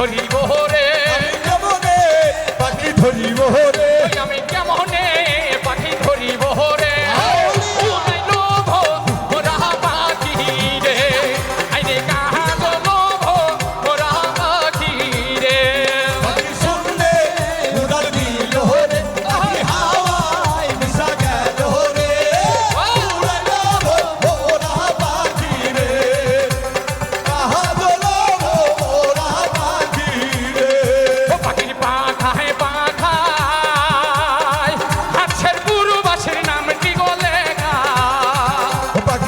ধরিব